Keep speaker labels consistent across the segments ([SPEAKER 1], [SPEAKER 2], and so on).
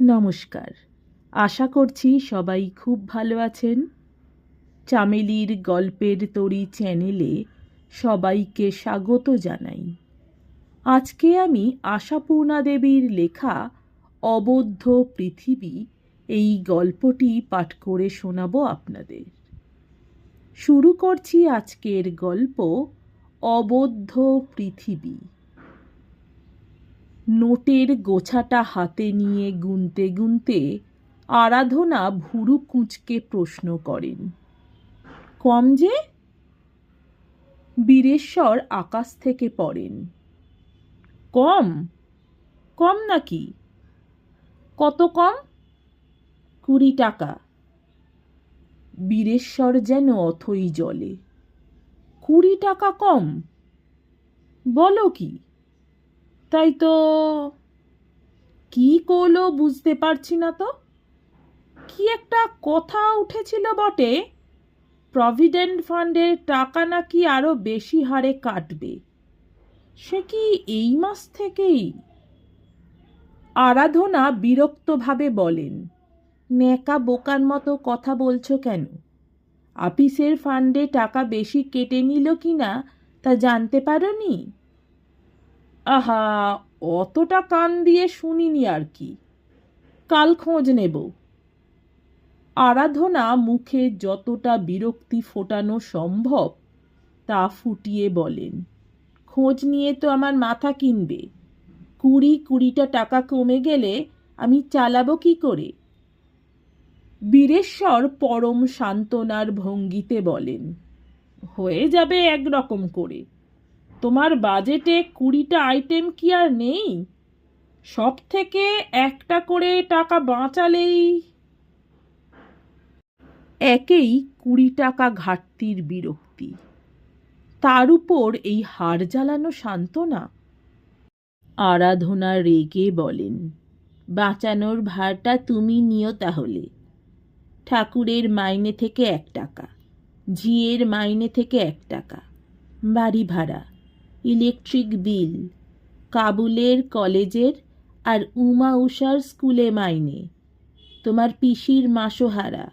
[SPEAKER 1] নমস্কার। আশা করছি সবাই খুব ভালো আছেন। চামেলির গল্পের তরি চ্যানেলে সবাইকে স্বাগত জানাই। আজকে আমি আশাপূর্ণা দেবীর লেখা অবদ্ধ পৃথিবী এই গল্পটি পাঠ করে শোনাবো আপনাদের। শুরু করছি আজকের গল্প অবদ্ধ পৃথিবী। নোটের গোছাটা হাতে নিয়ে গুনতে গুনতে আরাধনা ভুরু কুঁচকে প্রশ্ন করেন, কম যে? বীরেশ্বর আকাশ থেকে পড়েন, কম? কম নাকি? কত কম? কুড়ি টাকা। বীরেশ্বর যেন অথই জলে, কুড়ি টাকা কম? বলো কি? তাই তো কি করল বুঝতে পারছি না তো। কি একটা কথা উঠেছিল বটে প্রভিডেন্ট ফান্ডের টাকা নাকি আরও বেশি হারে কাটবে। সে কি এই মাস থেকেই? আরাধনা বিরক্তভাবে বলেন, ন্যাকা বোকার মতো কথা বলছো কেন? আপিসের ফান্ডে টাকা বেশি কেটে নিল কি না তা জানতে পারোনি? আহা, অতটা কান দিয়ে শুনিনি আর কি। কাল খোঁজ নেব। আরাধনা মুখে যতটা বিরক্তি ফোটানো সম্ভব, তা ফুটিয়ে বলেন, খোঁজ নিয়ে তো আমার মাথা কিনবে। কুড়ি কুড়িটা টাকা কমে গেলে আমি চালাবো কি করে? বীরেশ্বর পরম সান্ত্বনার ভঙ্গিতে বলেন, হয়ে যাবে একরকম করে। তোমার বাজেটে কুড়িটা আইটেম কি আর নেই? সব থেকে একটা করে টাকা বাঁচালেই। একেই কুড়ি টাকা ঘাটতির বিরক্তি। তার উপর এই হার জ্বালানো সান্ত্বনা। আরাধনা রেগে বলেন, বাঁচানোর ভারটা তুমি নিও তাহলে। ঠাকুরের মাইনে থেকে এক টাকা, ঝিয়ের মাইনে থেকে এক টাকা, বাড়ি ভাড়া ইলেকট্রিক বিল, কাবুলের কলেজের আর উমা উষার স্কুলে মাইনে। তোমার পিসির মাসোহারা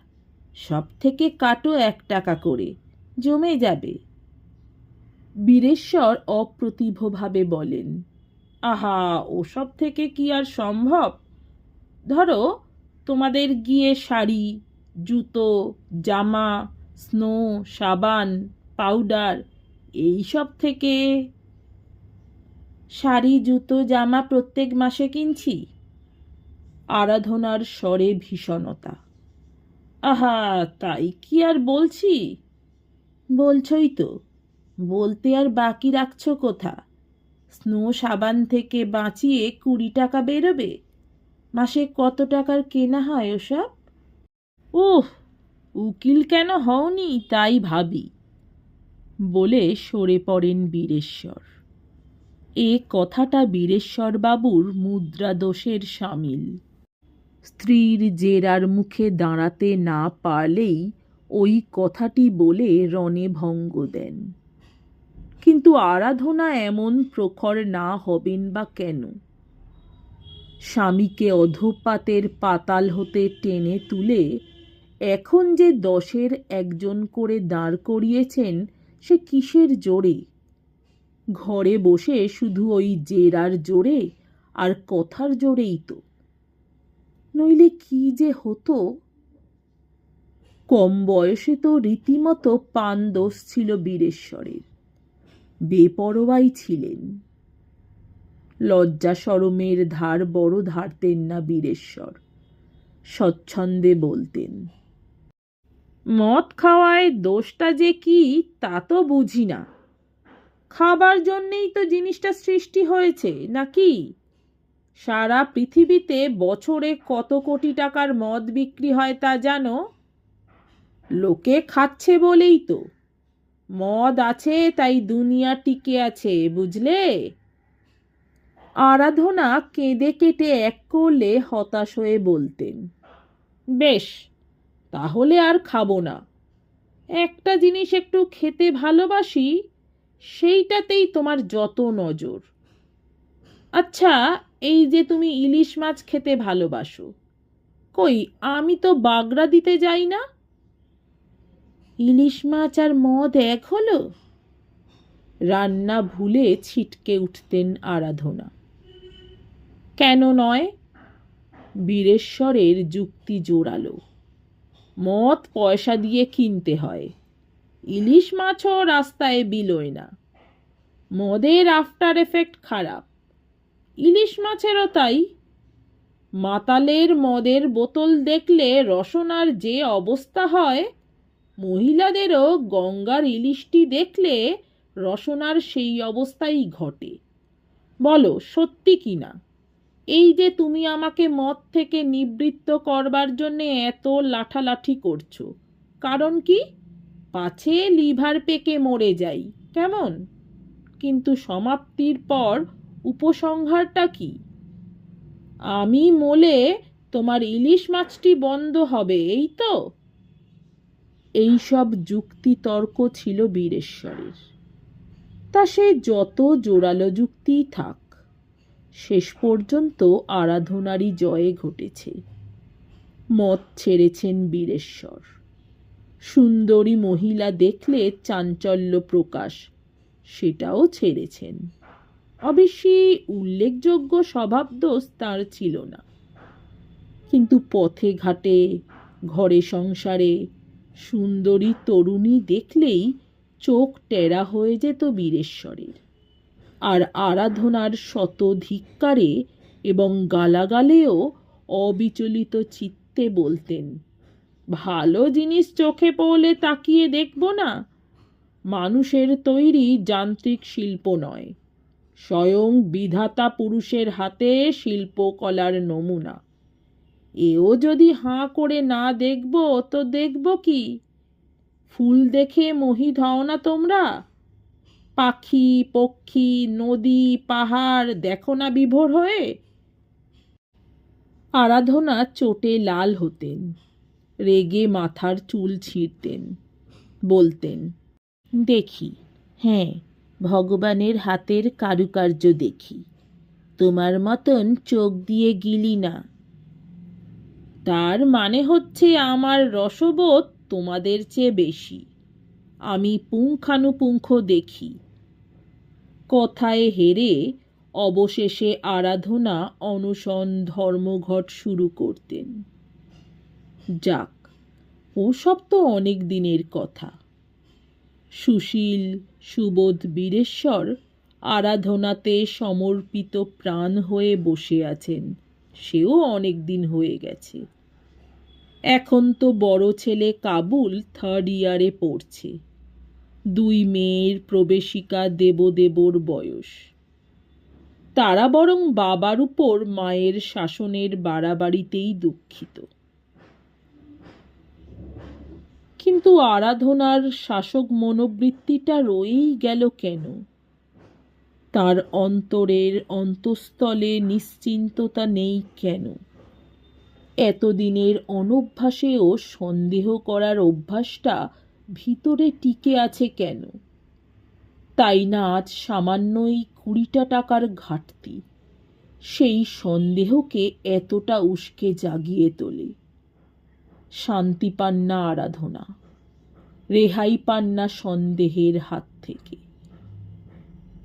[SPEAKER 1] সব থেকে কাটো এক টাকা করে, জমে যাবে। বীরেশ্বর অপ্রতিভভাবে বলেন, আহা ওসব থেকে কি আর সম্ভব? ধরো, তোমাদের গিয়ে শাড়ি, জুতো, জামা, স্নো, সাবান, পাউডার এইসব থেকে শাড়ি, জুতো, জামা প্রত্যেক মাসে কিনছি। আরাধনার স্বরে ভীষণতা। আহা, তাই কি আর বলছি? বলছই তো, বলতে আর বাকি রাখছ কোথা? স্নো সাবান থেকে বাঁচিয়ে কুড়ি টাকা বেরোবে? মাসে কত টাকার কেনা হয় ওসব? উহ উকিল কেন হওনি তাই ভাবি, বলে সরে পড়েন বীরেশ্বর। এ কথাটা বীরেশ্বরবাবুর মুদ্রাদোষের সামিল। স্ত্রীর জেরার মুখে দাঁড়াতে না পারলেই ওই কথাটি বলে রণে ভঙ্গ দেন। কিন্তু আরাধনা এমন প্রখর না হবেন বা কেন? স্বামীকে অধপাতের পাতাল হতে টেনে তুলে এখন যে দশের একজন করে দাঁড় করিয়েছেন, সে কিসের জোরে? ঘরে বসে শুধু ওই জেরার জোরে আর কথার জোরেই তো। নইলে কি যে হতো? কম বয়সে তো রীতিমতো পান দোষ ছিল বীরেশ্বরের। বেপরোয়াই ছিলেন। লজ্জা সরমের ধার বড় ধারতেন না বীরেশ্বর, স্বচ্ছন্দে বলতেন, মদ খাওয়ায় দোষটা যে কি তা তো বুঝি না। খাবার জন্যেই তো জিনিসটা সৃষ্টি হয়েছে, নাকি? সারা পৃথিবীতে বছরে কত কোটি টাকার মদ বিক্রি হয় তা জানো? লোকে খাচ্ছে বলেই তো। মদ আছে, তাই দুনিয়া টিকে আছে, বুঝলে? আরাধনা কেঁদে কেটে এক করলে হতাশ হয়ে বলতেন। বেশ, তাহলে আর খাব না। একটা জিনিস একটু খেতে ভালোবাসি সেইটাতেই তোমার যত নজর। আচ্ছা এই যে তুমি ইলিশ মাছ খেতে ভালোবাসো, কই, আমি তো বাগড়া দিতে যাই না? ইলিশ মাছ আর মদ এক হলো? রান্না ভুলে ছিটকে উঠতেন আরাধনা। কেন নয়? বীরেশ্বরের যুক্তি জোরালো। মদ পয়সা দিয়ে কিনতে হয়। ইলিশ মাছও রাস্তায় বিলোয় না। মদের আফটার এফেক্ট খারাপ। ইলিশ মাছেরও তাই। মাতালের মদের বোতল দেখলে রসনার যে অবস্থা হয়, মহিলাদেরও গঙ্গার ইলিশটি দেখলে রসনার সেই অবস্থাই ঘটে। বলো, সত্যি কি না? এই যে তুমি আমাকে মদ থেকে নিবৃত্ত করবার জন্যে এত লাঠালাঠি করছ, কারণ কি? পাছে লিভার পেকে মরে যাই, কেমন? কিন্তু সমাপ্তির পর উপসংহারটা কি? আমি মোলে তোমার ইলিশ মাছটি বন্ধ হবে, এই তো? এইসব যুক্তি তর্ক ছিল বীরেশ্বরের। তা সে যত জোরালো যুক্তিই থাক, শেষ পর্যন্ত আরাধনারই জয়ে ঘটেছে। মত ছেড়েছেন বীরেশ্বর। সুন্দরী মহিলা দেখলে চাঞ্চল্য প্রকাশ। সেটাও ছেড়েছেন। অবশ্যই উল্লেখযোগ্য স্বভাবদোষ তার ছিল না। কিন্তু পথে ঘাটে, ঘরে সংসারে সুন্দরী তরুণী দেখলেই চোখ টেরা হয়ে যেত বীরেশ্বরের। আর আরাধনার শত ধিক্কারে এবং গালাগালেও অবিচলিত চিত্তে বলতেন ভালো জিনিস চোখে পড়লে তাকিয়ে দেখব না। মানুষের তৈরি যান্ত্রিক শিল্প নয়। স্বয়ং বিধাতা পুরুষের হাতে শিল্পকলার নমুনা। এও যদি হাঁ করে না দেখব, তো দেখব কি? ফুল দেখে মোহিত হও না তোমরা? পাখি, পক্ষী, নদী, পাহাড় দেখো না বিভোর হয়ে? আরাধনা চোটে লাল হতেন। রেগে মাথার চুল ছিঁড়তেন, বলতেন, দেখি হ্যাঁ ভগবানের হাতের কারুকার্য দেখি। তোমার মতন চোখ দিয়ে গিলি না। তার মানে হচ্ছে আমার রসবোধ তোমাদের চেয়ে বেশি। আমি পুঙ্খানুপুঙ্খ দেখি। কথায় হেরে অবশেষে আরাধনা, অনশন, ধর্মঘট শুরু করতেন। যাক, ওসব তো অনেক দিনের কথা। সুশীল, সুবোধ বীরেশ্বর আরাধনাতে সমর্পিত প্রাণ হয়ে বসে আছেন। সেও অনেক দিন হয়ে গেছে। এখন তো বড় ছেলে কাবুল থার্ড ইয়ারে পড়ছে। দুই মেয়ের প্রবেশিকা দেবদেবর বয়স। তারা বরং বাবার উপর মায়ের শাসনের বাড়াবাড়িতেই দুঃখিত। কিন্তু আরাধনার শাসক মনোবৃত্তিটা রয়েই গেল কেন? তার অন্তরের অন্তঃস্থলে নিশ্চিন্ততা নেই কেন? এতদিনের অনভ্যাসেও সন্দেহ করার অভ্যাসটা ভিতরে টিকে আছে কেন? তাই না আজ সামান্যই কুড়িটা টাকার ঘাটতি। সেই সন্দেহকে এতটা উস্কে জাগিয়ে তোলে। শান্তি পান না আরাধনা। রেহাই পান না সন্দেহের হাত থেকে।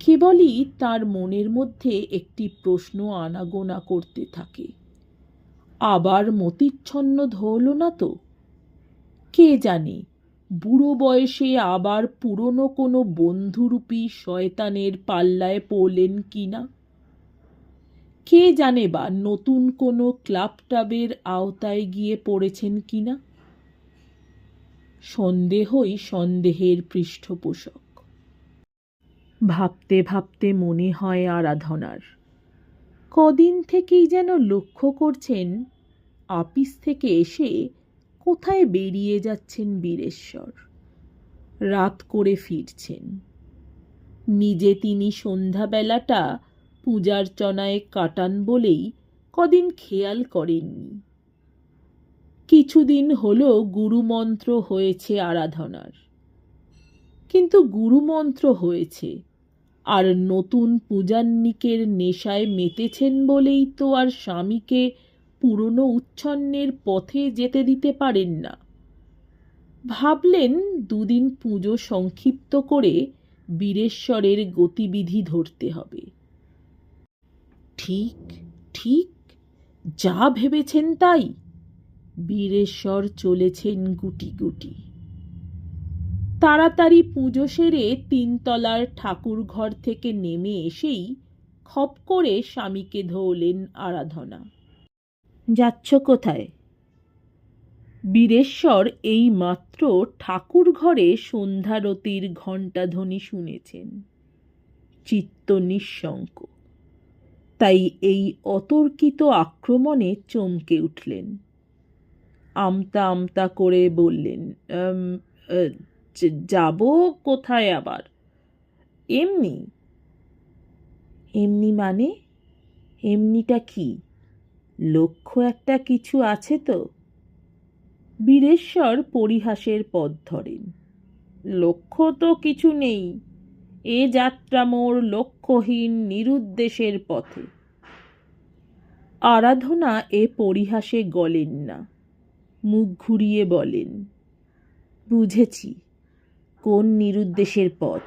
[SPEAKER 1] কেবলই তার মনের মধ্যে একটি প্রশ্ন আনাগোনা করতে থাকে। আবার মতিচ্ছন্ন ধরল না তো? কে জানে, বুড়ো বয়সে আবার পুরনো কোনো বন্ধুরূপী শয়তানের পাল্লায় পড়লেন কি না? কে জানে বা নতুন কোনো ক্লাব টাবের আওতায় গিয়ে পড়েছেন কি না? সন্দেহই সন্দেহের পৃষ্ঠপোষক। ভাবতে ভাবতে মনে হয় আরাধনার। কদিন থেকেই যেন লক্ষ্য করছেন আপিস থেকে এসে কোথায় বেরিয়ে যাচ্ছেন বীরেশ্বর। রাত করে ফিরছেন। নিজে তিনি সন্ধ্যাবেলাটা পূজার্চনায় কাটান বলেই কদিন খেয়াল করেননি। কিছুদিন হলো গুরুমন্ত্র হয়েছে আরাধনার। কিন্তু গুরুমন্ত্র হয়েছে, আর নতুন পূজান্নিকের নেশায় মেতেছেন বলেই তো আর স্বামীকে পুরনো উচ্ছন্নের পথে যেতে দিতে পারেন না। ভাবলেন দুদিন পুজো সংক্ষিপ্ত করে বীরেশ্বরের গতিবিধি ধরতে হবে। ঠিক ঠিক, যা ভেবেছেন তাই। বীরেশ্বর চলেছেন গুটি গুটি। তাড়াতাড়ি পুজো সেরে তিনতলার ঠাকুর ঘর থেকে নেমে এসেই খপ করে স্বামীকে ধরলেন আরাধনা। যাচ্ছ কোথায়? বীরেশ্বর এই মাত্র ঠাকুর ঘরে সন্ধ্যারতির ঘণ্টাধ্বনি শুনেছেন। চিত্ত নিঃশঙ্ক। তাই এই অতর্কিত আক্রমণে চমকে উঠলেন। আমতা আমতা করে বললেন "উম, যাব কোথায় আবার? এমনি। এমনি মানে? এমনিটা কি? লক্ষ্য একটা কিছু আছে তো? বীরেশ্বর পরিহাসের পথ ধরেন। লক্ষ্য তো কিছু নেই। এ যাত্রা মোর লক্ষ্যহীন নিরুদ্দেশের পথে। আরাধনা এ পরিহাসে গলেন না। মুখ ঘুরিয়ে বলেন, বুঝেছি, কোন নিরুদ্দেশের পথ?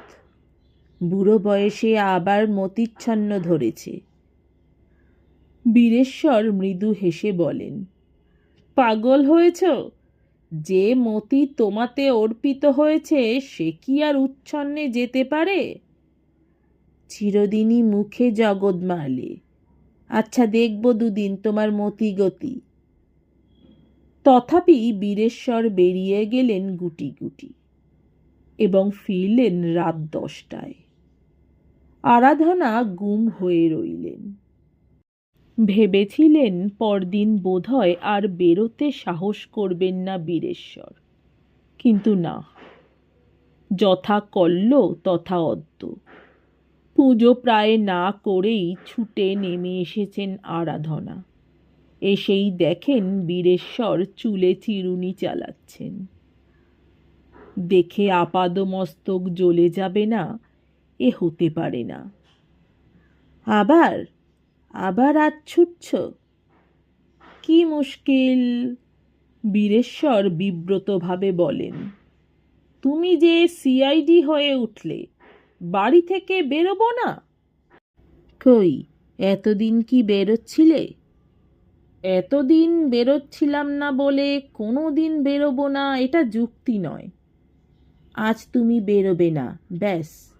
[SPEAKER 1] বুড়ো বয়সে আবার মতিচ্ছন্ন ধরেছে। বীরেশ্বর মৃদু হেসে বলেন, পাগল হয়েছ? যে মতি তোমাতে অর্পিত হয়েছে, সে কি আর উচ্ছন্নে যেতে পারে? চিরদিনই মুখে জগৎ মারলে আচ্ছা দেখব দুদিন তোমার মতি গতি। তথাপি বীরেশ্বর বেরিয়ে গেলেন গুটি গুটি এবং ফিরলেন রাত দশটায়। আরাধনা গুম হয়ে রইলেন। ভেবেছিলেন পরদিন বোধহয় আর বেরোতে সাহস করবেন না বীরেশ্বর, কিন্তু না। যথা কল্ল তথা অদ্য। পুজো প্রায় না করেই ছুটে নেমে এসেছেন আরাধনা। এসেই দেখেন বীরেশ্বর চুলে চিরুনি চালাচ্ছেন। দেখে আপাদমস্তক জ্বলে যাবে না, এ হতে পারে না। আবার আবার আজ ছুটছ? কি মুশকিল? বীরেশ্বর বিব্রতভাবে বলেন, তুমি যে সিআইডি হয়ে উঠলে, বাড়ি থেকে বেরোবো না? কই, এতদিন কি বেরোচ্ছিলে? এতদিন বেরোচ্ছিলাম না বলে কোনো দিন বেরোবো না, এটা যুক্তি নয়। আজ তুমি বেরোবে না, ব্যাস।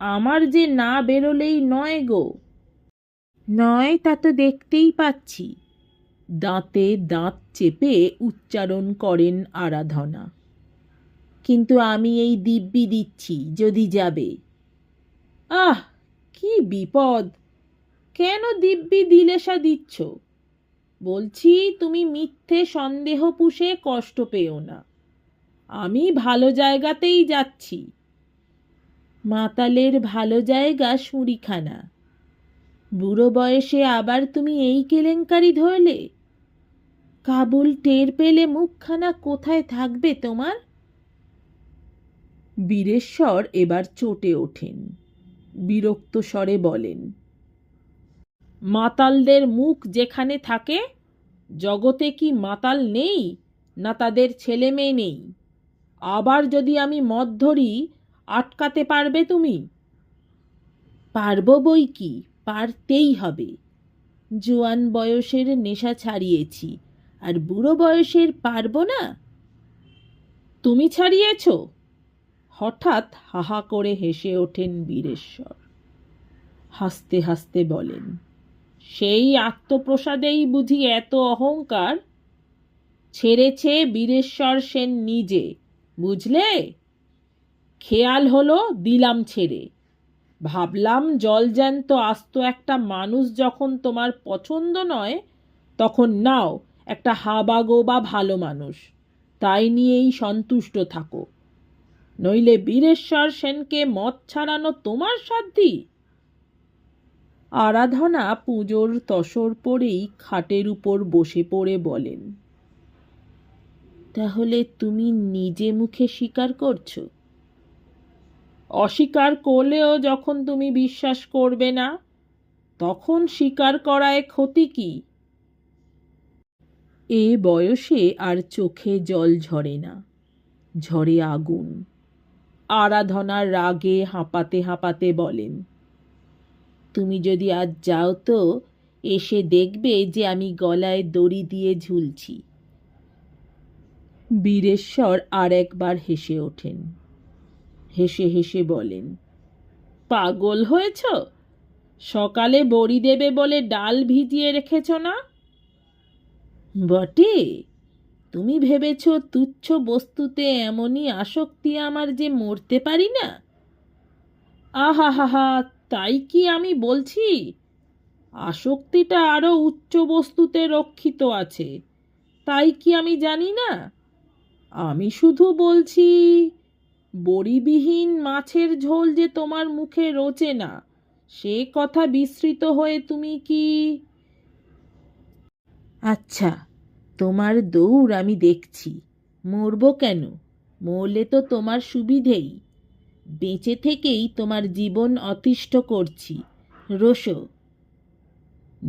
[SPEAKER 1] আমার যে না বেরোলেই নয় গো। নয়, তা তো দেখতেই পাচ্ছি। দাঁতে দাঁত চেপে উচ্চারণ করেন আরাধনা। কিন্তু আমি এই দিব্যি দিচ্ছি, যদি যাবে। আহ, কি বিপদ! কেন দিব্যি দিলেশা দিচ্ছ? বলছি, তুমি মিথ্যে সন্দেহ পুষে কষ্ট পেও না। আমি ভালো জায়গাতেই যাচ্ছি। মাতালের ভালো জায়গা সুরিখানা। বুড়ো বয়সে আবার তুমি এই কেলেঙ্কারি ধরলে? কাবুল টের পেলে মুখখানা কোথায় থাকবে তোমার? বীরেশ্বর এবার চটে ওঠেন। বিরক্ত স্বরে বলেন মাতালদের মুখ যেখানে থাকে, জগতে কি মাতাল নেই, না তাদের ছেলে মেয়ে নেই? আবার যদি আমি মদ ধরি, আটকাতে পারবে তুমি? পারব বই কি? পারতেই হবে। জোয়ান বয়সের নেশা ছাড়িয়েছি, আর বুড়ো বয়সের পারব না? তুমি ছাড়িয়েছ? হঠাৎ হাহা করে হেসে ওঠেন বীরেশ্বর। হাসতে হাসতে বলেন সেই আত্মপ্রসাদেই বুঝি এত অহংকার? ছেড়েছে বীরেশ্বর সেন নিজে, বুঝলে? খেয়াল হলো দিলাম ছেড়ে। ভাবলাম জলজ্যান্ত আস্ত একটা মানুষ যখন তোমার পছন্দ নয়, তখন নাও একটা হাবাগো বা ভালো মানুষ। তাই নিয়েই সন্তুষ্ট থাকো। নইলে বীরেশ্বর সেনকে মদ ছাড়ানো তোমার সাধ্যি আরাধনা পুজোর তসর পরেই খাটের উপর বসে পড়ে বলেন, তাহলে তুমি নিজে মুখে স্বীকার করছ? অস্বীকার করলেও যখন তুমি বিশ্বাস করবে না, তখন স্বীকার করায় ক্ষতি কি? এ বয়সে আর চোখে জল ঝরে না, ঝরে আগুন। আরাধনার রাগে হাঁপাতে হাঁপাতে বলেন তুমি যদি আজ যাও তো, এসে দেখবে যে আমি গলায় দড়ি দিয়ে ঝুলছি। বীরেশ্বর আর একবার হেসে ওঠেন। হেসে হেসে বলেন, পাগল হয়েছ? সকালে বড়ি দেবে বলে ডাল ভিজিয়ে রেখেছ না? বটে। তুমি ভেবেছ তুচ্ছ বস্তুতে এমনই আসক্তি আমার যে মরতে পারি না? আহা, হা হা তাই কি আমি বলছি? আসক্তিটা আরও উচ্চ বস্তুতে রক্ষিত আছে। তাই কি আমি জানি না? আমি শুধু বলছি, বড়িবিহীন মাছের ঝোল যে তোমার মুখে রোচে না, সে কথা বিস্মৃত হয়ে তুমি কি? আচ্ছা তোমার দৌড় আমি দেখছি। মরব কেন? মরলে তো তোমার সুবিধেই। বেঁচে থেকেই তোমার জীবন অতিষ্ঠ করছি। রোশো,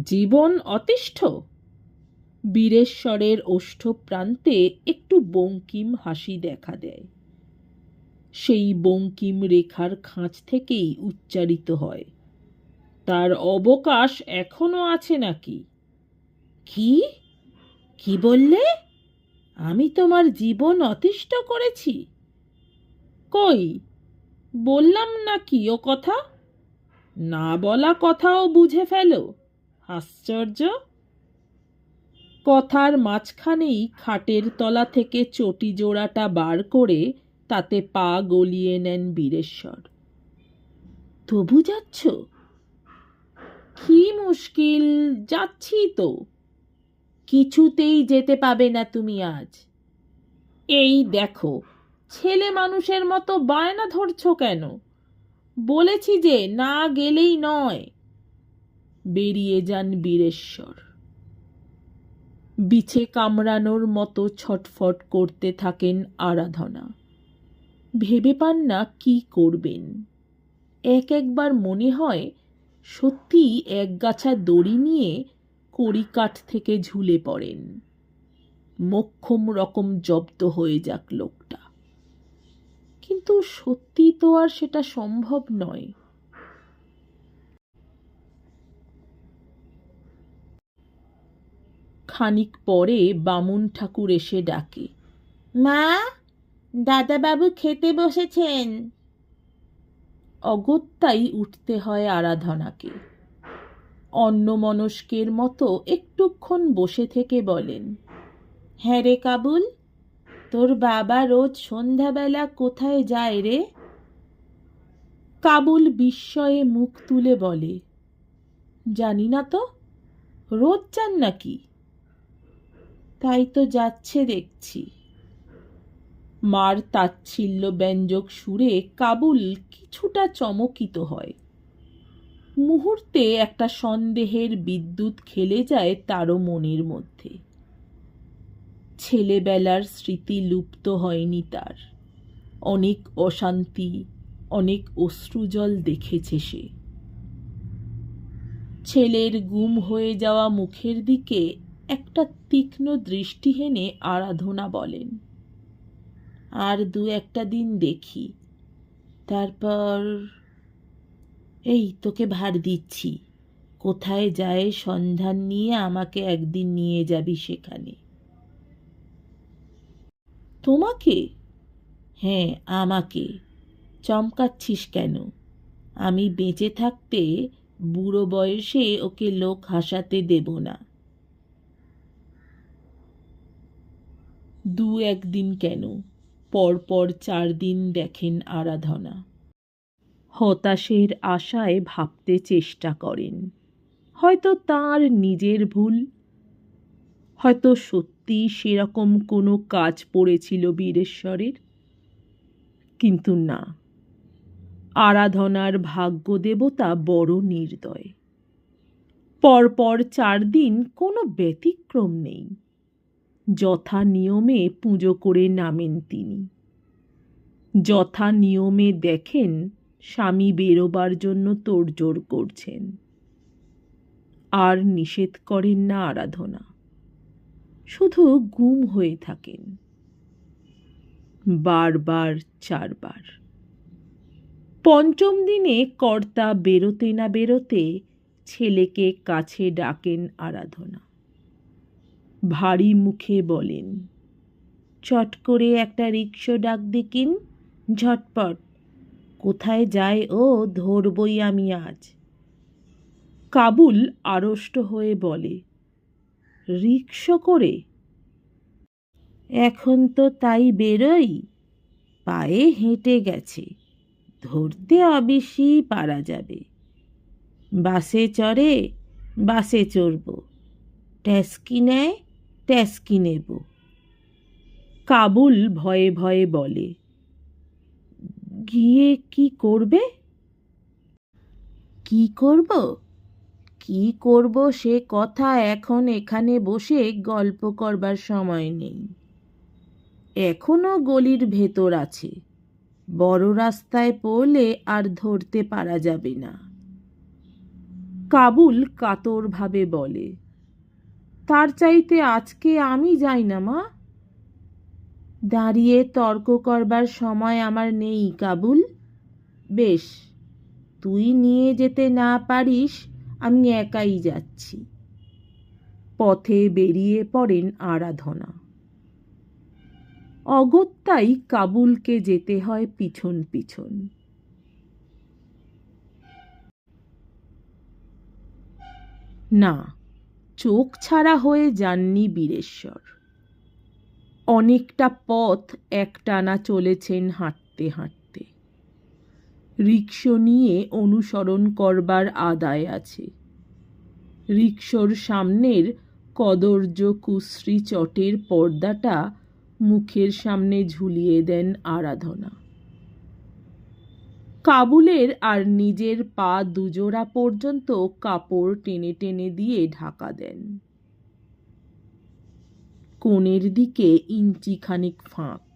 [SPEAKER 1] জীবন অতিষ্ঠ? বীরেশ্বরের ওষ্ঠ প্রান্তে একটু বঙ্কিম হাসি দেখা দেয়। সেই বঙ্কিম রেখার খাঁচ থেকেই উচ্চারিত হয়, তার অবকাশ এখনও আছে নাকি? কি? কি বললে? আমি তোমার জীবন অতিষ্ঠ করেছি? কই? বললাম না কি ও কথা? না বলা কথাও বুঝে ফেলো। আশ্চর্য? কথার মাঝখানেই খাটের তলা থেকে চটি জোড়াটা বার করে তাতে পা গলিয়ে নেন বীরেশ্বর। তবু যাচ্ছ? কি মুশকিল, যাচ্ছি তো। কিছুতেই যেতে পাবে না তুমি আজ। এই দেখো ছেলে মানুষের মতো বায়না ধরছো কেন? বলেছি যে না গেলেই নয়। বেরিয়ে যান বীরেশ্বর। বিছে কামড়ানোর মতো ছটফট করতে থাকেন আরাধনা। ভেবে পান না কি করবেন। এক একবার মনে হয় সত্যি এক গাছা দড়ি নিয়ে কড়িকাঠ থেকে ঝুলে পড়েন। মক্ষম রকম জব্দ হয়ে যাক লোকটা। কিন্তু সত্যি তো আর সেটা সম্ভব নয়। খানিক পরে বামুন ঠাকুর এসে ডাকে, মা, দাদাবাবু খেতে বসেছেন। অগত্যাই উঠতে হয় আরাধনাকে। অন্যমনস্কের মতো একটুক্ষণ বসে থেকে বলেন হ্যাঁ রে কাবুল তোর বাবা রোজ সন্ধ্যাবেলা কোথায় যায় রে? কাবুল বিস্ময়ে মুখ তুলে বলে, জানি না তো, রোজ যান নাকি? তাই তো যাচ্ছে দেখছি। মার তাচ্ছিল্য ব্যঞ্জক সুরে কাবুল কিছুটা চমকিত হয়। মুহূর্তে একটা সন্দেহের বিদ্যুৎ খেলে যায় তারও মনের মধ্যে। ছেলেবেলার স্মৃতি লুপ্ত হয়নি তার। অনেক অশান্তি, অনেক অশ্রুজল দেখেছে সে। ছেলের গুম হয়ে যাওয়া মুখের দিকে একটা তীক্ষ্ণ দৃষ্টি হেনে আরাধনা বলেন, আর দু একটা দিন দেখি। তারপর এই তোকে ভার দিচ্ছি। কোথায় যায় সন্ধান নিয়ে আমাকে একদিন নিয়ে যাবি সেখানে। তোমাকে? হ্যাঁ আমাকে। চমকাচ্ছিস কেন? আমি বেঁচে থাকতে বুড়ো বয়সে ওকে লোক হাসাতে দেব না। দু একদিন কেন? পরপর চার দিন দেখেন আরাধনা। হতাশের আশায় ভাবতে চেষ্টা করেন। হয়তো তার নিজের ভুল, হয়তো সত্যি সেরকম কোনো কাজ পড়েছিল বীরেশ্বরের? কিন্তু না। আরাধনার ভাগ্য দেবতা বড় নির্দয়। পরপর চার দিন কোনো ব্যতিক্রম নেই। যথা নিয়মে পুজো করে নামেন তিনি। যথা নিয়মে দেখেন স্বামী বেরোবার জন্য তোড়জোড় করছেন। আর নিষেধ করেন না আরাধনা। শুধু গুম হয়ে থাকেন। বারবার, চারবার। পঞ্চম দিনে কর্তা বেরোতে না বেরোতে ছেলেকে কাছে ডাকেন আরাধনা। ভারী মুখে বলেন, চট করে একটা রিক্সো ডাক দেখিন, ঝটপট। কোথায় যায় ও ধরবই আমি আজ। কাবুল আড়ষ্ট হয়ে বলে রিক্সো করে। এখন তো তাই বেরোই। পায়ে হেঁটে গেছে। ধরতে অবশ্যই পারা যাবে। বাসে চড়ে বাসে চড়ব। ট্যাস্কি নেয় ট্যাস্কি নেব। কাবুল ভয়ে ভয়ে বলে, গিয়ে কি করবে? কি করব? কি করব সে কথা এখন এখানে বসে গল্প করবার সময় নেই। এখনও গলির ভেতর আছে। বড় রাস্তায় পড়লে আর ধরতে পারা যাবে না। কাবুল কাতরভাবে বলে, তার চাইতে আজকে আমি যাই না, মা? দাঁড়িয়ে তর্ক করবার সময় আমার নেই, কাবুল। বেশ, তুই নিয়ে যেতে না পারিস আমি একাই যাচ্ছি। পথে বেরিয়ে পড়েন আরাধনা। অগত্যাই কাবুলকে যেতে হয় পিছন পিছন। না, চোখ ছাড়া হয়ে যাননি বীরেশ্বর। অনেকটা পথ একটানা চলেছেন হাঁটতে হাঁটতে। রিক্সো নিয়ে অনুসরণ করবার আদায় আছে। রিক্সোর সামনের কদর্য কুশ্রী চটের পর্দাটা মুখের সামনে ঝুলিয়ে দেন আরাধনা। কাবুলের আর নিজের পা দুজোড়া পর্যন্ত কাপড় টেনে টেনে দিয়ে ঢাকা দেন। কোণের দিকে ইঞ্চিখানিক ফাঁক।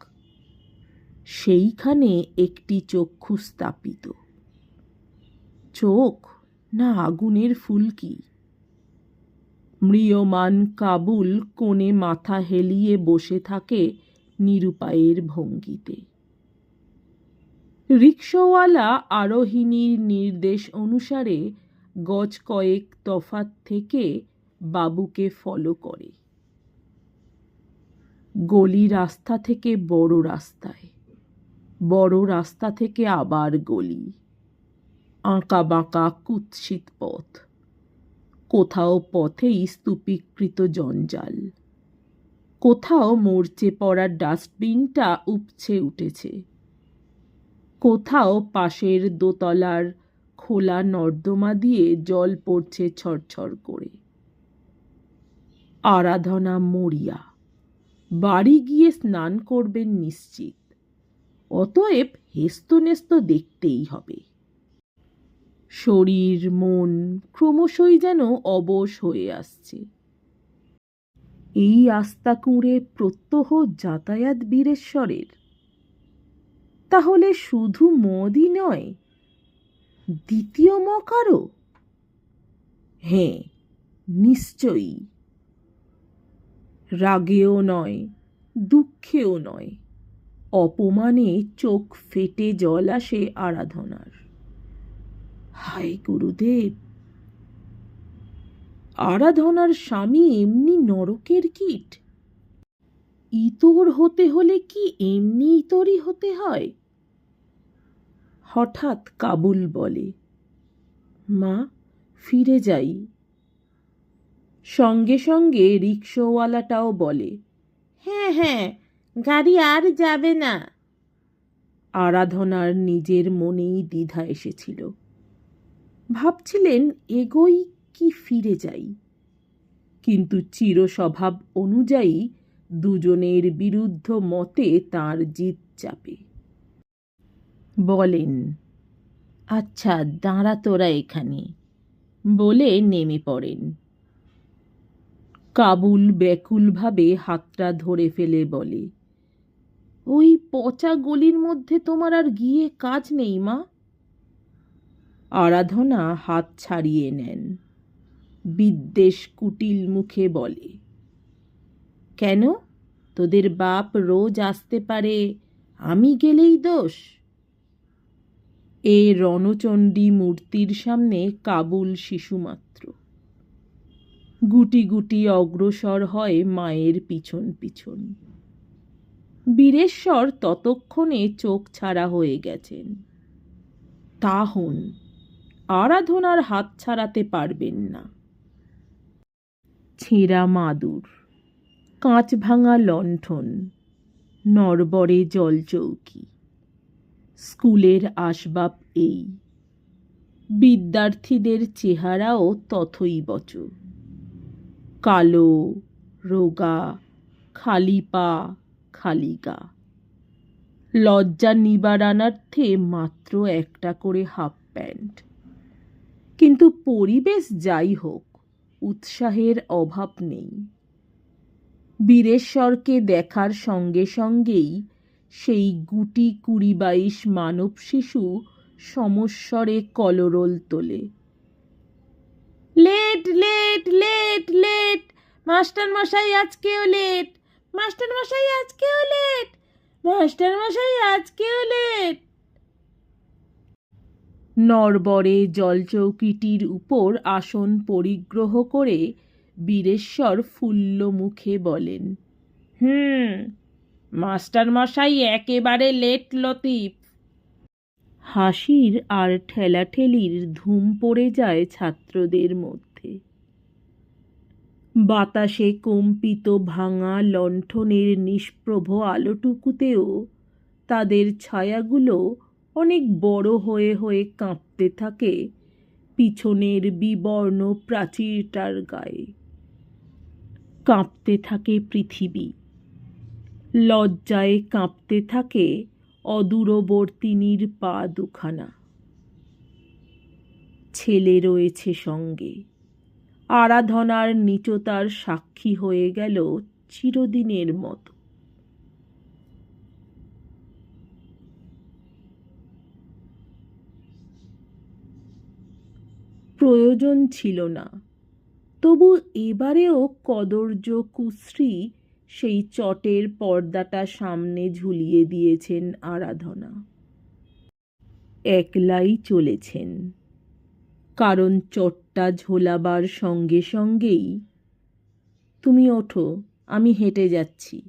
[SPEAKER 1] সেইখানে একটি চক্ষু স্থাপিত। চোখ না আগুনের ফুলকি। ম্রিয়মান কাবুল কোণে মাথা হেলিয়ে বসে থাকে নিরুপায়ের ভঙ্গিতে। রিক্সাওয়ালা আরোহিণীর নির্দেশ অনুসারে গজ কয়েক তফাত থেকে বাবুকে ফলো করে। গলি রাস্তা থেকে বড় রাস্তায়। বড় রাস্তা থেকে আবার গলি। আঁকা বাঁকা কুৎসিত পথ। কোথাও পথেই স্তূপীকৃত জঞ্জাল। কোথাও মরচে পড়া ডাস্টবিনটা উপছে উঠেছে। কোথাও পাশের দোতলার খোলা নর্দমা দিয়ে জল পড়ছে ছড়ছড় করে। আরাধনা মরিয়া, বাড়ি গিয়ে স্নান করবেন নিশ্চিত। অতএব হেস্তনেস্ত দেখতেই হবে। শরীর, মন ক্রমশই যেন অবশ হয়ে আসছে। এই আস্তা কুঁড়ে প্রত্যহ যাতায়াত বীরেশ্বরের। তাহলে শুধু মদই নয়, দ্বিতীয় মকারও? হ্যাঁ নিশ্চয়ই। রাগেও নয়, দুঃখেও নয়। অপমানে চোখ ফেটে জল আসে আরাধনার। হায় গুরুদেব! আরাধনার স্বামী এমনি নরকের কীট। ইতর হতে হলে কি এমনি ইতরই হতে হয়? হঠাৎ কাবুল বলে, মা, ফিরে যাই। সঙ্গে সঙ্গে রিক্সোওয়ালাটাও বলে হ্যাঁ হ্যাঁ গাড়ি আর যাবে না। আরাধনার নিজের মনেই দ্বিধা এসেছিল। ভাবছিলেন, এগোই কি ফিরে যাই। কিন্তু চিরস্বভাব অনুযায়ী দুজনের বিরুদ্ধ মতে তার জিত চাপে। বলেন আচ্ছা দাঁড়া তোরা এখানে। বলে নেমে পড়েন। কাবুল ব্যাকুলভাবে হাতটা ধরে ফেলে বলে ওই পচা গলির মধ্যে তোমার আর গিয়ে কাজ নেই, মা। আরাধনা হাত ছাড়িয়ে নেন। বিদ্বেষ কুটিল মুখে বলে, কেন? তোদের বাপ রোজ আসতে পারে, আমি গেলেই দোষ? এ রণচণ্ডী মূর্তির সামনে কাবুল শিশুমাত্র। গুটি গুটি অগ্রসর হয় মায়ের পিছন পিছন। বীরেশ্বর ততক্ষণে চোখ ছাড়া হয়ে গেছেন। তা হন আরাধনার হাত ছাড়াতে পারবেন না। ছেঁড়া মাদুর কাঁচ ভাঙা লণ্ঠন, নরবরে জলচৌকি, স্কুলের আসবাব এই। বিদ্যার্থীদের চেহারাও তথই বচ। কালো, রোগা, খালি পা খালি গা লজ্জা নিবারণার্থে মাত্র একটা করে হাফ প্যান্ট। কিন্তু পরিবেশ যাই হোক, উৎসাহের অভাব নেই। বীরেশ্বরকে দেখার সঙ্গে সঙ্গেই সেই গুটি কুড়ি বাইশ মানব শিশু সমস্বরে কলরোল তোলে। Late late late late master মশাই আজকেও লেট। মাস্টার মশাই আজকেও লেট মাস্টার মশাই আজকেও লেট নরবরে জলচৌকিটির উপর আসন পরিগ্রহ করে বীরেশ্বর ফুল্ল মুখে বলেন, হুম, মাস্টার মশাই, একেবারে লেট লতিফ। হাসির আর ঠেলাঠেলির ধুম পড়ে যায় ছাত্রদের মধ্যে। বাতাসে কম্পিত ভাঙা লণ্ঠনের নিষ্প্রভ আলোটুকুতেও তাদের ছায়াগুলো অনেক বড় হয়ে হয়ে কাঁপতে থাকে পিছনের বিবর্ণ প্রাচীরটার গায়ে। কাঁপতে থাকে পৃথিবী। লজ্জায় কাঁপতে থাকে অদূরবর্তিনীর পা দুখানা। ছেলে রয়েছে সঙ্গে। আরাধনার নিচতার সাক্ষী হয়ে গেল চিরদিনের মতো। প্রয়োজন ছিল না। তবু এবারেও কদর্য কুশ্রী সেই চটের পর্দাটা সামনে ঝুলিয়ে দিয়েছেন আরাধনা। একলাই চলেছেন, কারণ চটটা ঝোলাবার সঙ্গে সঙ্গেই, তুমি ওঠো, আমি হেঁটে যাচ্ছি,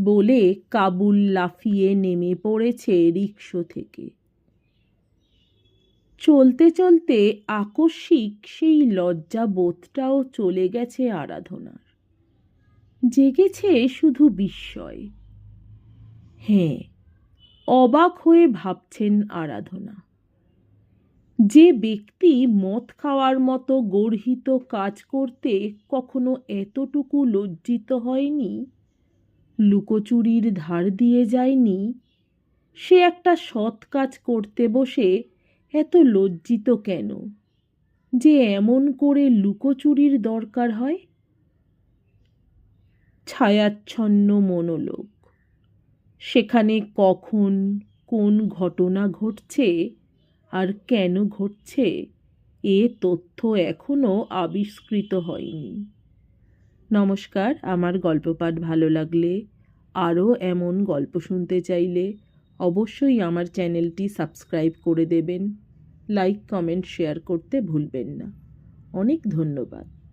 [SPEAKER 1] বলে কাবুল লাফিয়ে নেমে পড়েছে রিক্সো থেকে। চলতে চলতে আকস্মিক সেই লজ্জা বোধটাও চলে গেছে আরাধনার। জেগেছে শুধু বিস্ময়। হ্যাঁ অবাক হয়ে ভাবছেন আরাধনা। যে ব্যক্তি মদ খাওয়ার মতো গর্হিত কাজ করতে কখনো এতটুকু লজ্জিত হয়নি? লুকোচুরির ধার দিয়ে যায়নি? সে একটা সৎ কাজ করতে বসে এত লজ্জিত কেন? যে এমন করে লুকোচুরির দরকার হয়? ছায়াচ্ছন্ন মনোলোক। সেখানে কখন কোন ঘটনা ঘটছে আর কেন ঘটছে? এ তথ্য এখনও আবিষ্কৃত হয়নি। নমস্কার, আমার গল্পপাঠ ভালো লাগলে আরও এমন গল্প শুনতে চাইলে অবশ্যই আমার চ্যানেলটি সাবস্ক্রাইব করে দেবেন। লাইক, কমেন্ট, শেয়ার করতে ভুলবেন না। অনেক ধন্যবাদ।